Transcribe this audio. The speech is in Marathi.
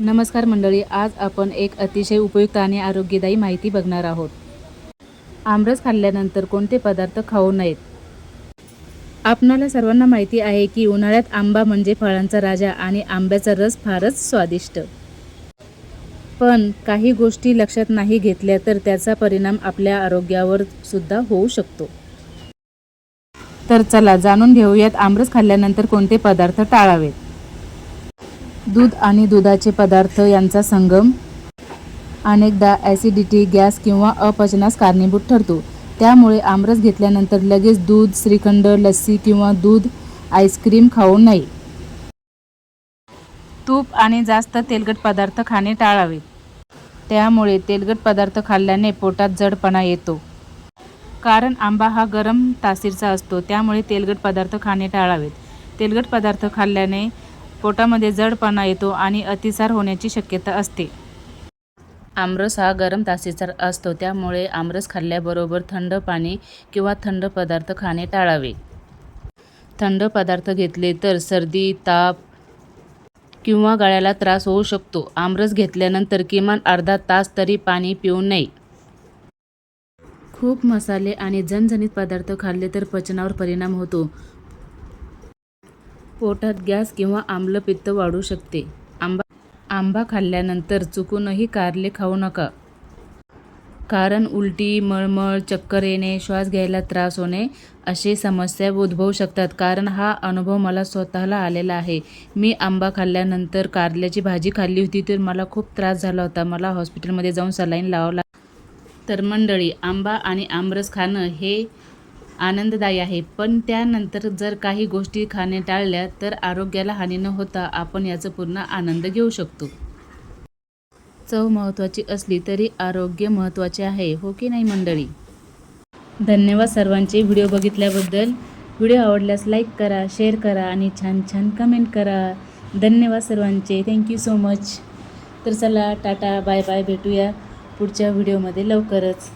नमस्कार मंडळी आज आपण एक अतिशय उपयुक्त आणि आरोग्यदायी माहिती बघणार आहोत. आमरस खाल्ल्यानंतर कोणते पदार्थ खाऊ नयेत? आपणाला सर्वांना माहिती आहे की उन्हाळ्यात आंबा म्हणजे फळांचा राजा आणि आंब्याचा रस फारच स्वादिष्ट. पण काही गोष्टी लक्षात नाही घेतल्या तर त्याचा परिणाम आपल्या आरोग्यावर सुद्धा होऊ शकतो. तर चला जाणून घेऊयात आमरस खाल्ल्यानंतर कोणते पदार्थ टाळावेत. दूध आणि दुधाचे पदार्थ यांचा संगम. अनेकदा ॲसिडिटी गॅस किंवा अपचनास कारणीभूत ठरतो. त्यामुळे आमरस घेतल्यानंतर लगेच दूध श्रीखंड लस्सी किंवा दूध आईस्क्रीम खाऊ नये. तूप आणि जास्त तेलकट पदार्थ खाणे टाळावे. त्यामुळे तेलकट पदार्थ खाल्ल्याने पोटात जडपणा येतो. कारण आंबा हा गरम तासीरचा असतो त्यामुळे तेलकट पदार्थ खाणे टाळावेत. तेलकट पदार्थ खाल्ल्याने पोटामध्ये जडपणा येतो आणि अतिसार होण्याची शक्यता असते. आमरस हा गरम तासीचा असतो त्यामुळे आमरस खाल्ल्याबरोबर थंड पाणी किंवा थंड पदार्थ खाणे टाळावे. थंड पदार्थ घेतले तर सर्दी ताप किंवा गळ्याला त्रास होऊ शकतो. आमरस घेतल्यानंतर किमान अर्धा तास तरी पाणी पिऊ नये. खूप मसाले आणि झणझणीत पदार्थ खाल्ले तर पचनावर परिणाम होतो. पोटात गॅस किंवा आम्लपित्त वाढू शकते. आंबा आंबा खाल्ल्यानंतर चुकूनही कारले खाऊ नका. कारण उलटी मळमळ चक्कर येणे श्वास घ्यायला त्रास होणे असे समस्या उद्भवू शकतात. कारण हा अनुभव मला स्वतःला आलेला आहे. मी आंबा खाल्ल्यानंतर कारल्याची भाजी खाल्ली होती तर मला खूप त्रास झाला होता. मला हॉस्पिटलमध्ये जाऊन सलाईन लावला तर मंडळी आंबा आणि आमरस खाणं हे आनंददायी आहे. पण त्यानंतर जर काही गोष्टी खाणे टाळल्या तर आरोग्याला हानी न होता आपण याचा पूर्ण आनंद घेऊ शकतो. चव महत्त्वाची असली तरी आरोग्य महत्त्वाचे आहे हो की नाही मंडळी? धन्यवाद सर्वांचे व्हिडिओ बघितल्याबद्दल. व्हिडिओ आवडल्यास लाईक करा शेअर करा आणि छान छान कमेंट करा. धन्यवाद सर्वांचे. थँक्यू सो मच तर चला टाटा बाय बाय भेटूया पुढच्या व्हिडिओमध्ये लवकरच.